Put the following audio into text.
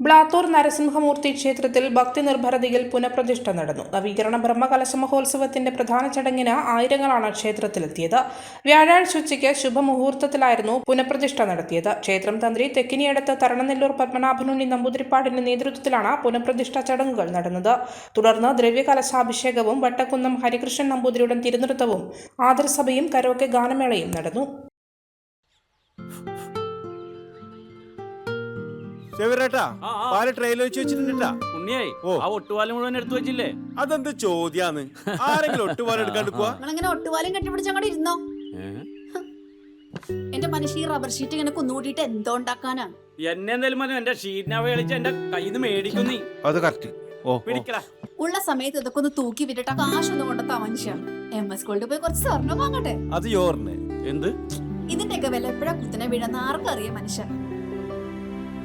ബ്ലാത്തൂർ നരസിംഹമൂർത്തി ക്ഷേത്രത്തിൽ ഭക്തി നിർഭരതയിൽ പുനഃപ്രതിഷ്ഠ നടന്നു. നവീകരണ ബ്രഹ്മകലശ മഹോത്സവത്തിന്റെ പ്രധാന ചടങ്ങിന് ആയിരങ്ങളാണ് ക്ഷേത്രത്തിലെത്തിയത്. വ്യാഴാഴ്ച ഉച്ചയ്ക്ക് ശുഭമുഹൂർത്തത്തിലായിരുന്നു പുനഃപ്രതിഷ്ഠ നടത്തിയത്. ക്ഷേത്രം തന്ത്രി തെക്കിനിയടത്ത് തരണനെല്ലൂർ പത്മനാഭനുണ്ണി നമ്പൂതിരിപ്പാടിന്റെ നേതൃത്വത്തിലാണ് പുനഃപ്രതിഷ്ഠ ചടങ്ങുകൾ നടന്നത്. തുടർന്ന് ദ്രവ്യകലശാഭിഷേകവും വട്ടക്കുന്നം ഹരികൃഷ്ണൻ നമ്പൂതിരിയുടെ തിരുനൃത്തവും ആദരസഭയും കരോക്കെ ഗാനമേളയും നടന്നു. ചെവിരേട്ടാ. പാൽ ട്രെയിലർ വെച്ച് വെച്ചിട്ടുണ്ടാ ഉണ്ണിയായി ആ ഒട്ടുപാലം മുഴുവൻ എടുത്തു വെച്ചില്ലേ? അതെന്ത് ചോദ്യാന്ന്? ആരെങ്കിലും ഒട്ടുപാലം എടുക്കാണ്ട് പോവാ നിങ്ങളിങ്ങനെ ഒട്ടുപാലും കെട്ടിപ്പിടിച്ച് അങ്ങോട്ട് ഇരുന്നോ? എന്റെ മനുഷ്യ ഈ റബ്ബർ ഷീറ്റ് ഇങ്ങനെ എന്തോ എന്നെ എന്തായാലും മതി എന്റെ ഷീറ്റിനെ കളിച്ച് എന്റെ കയ്യിൽ നിന്ന് മേടിക്കും അത് കറക്റ്റ് ഓ പിടിക്കടാ. ഉള്ള സമയത്ത് ഇതൊക്കെ ഒന്ന് തൂക്കി വിട്ടിട്ട് കാശൊന്നും കൊണ്ടെത്താ മനുഷ്യ. എം എസ് ഗോൾഡ് പോയി കുറച്ച് സ്വർണം വാങ്ങട്ടെ? അത് എന്ത്? ഇതിന്റെയൊക്കെ വില എപ്പോഴാ കുത്തനെ വീഴുന്ന ആർക്കറിയാം മനുഷ്യ.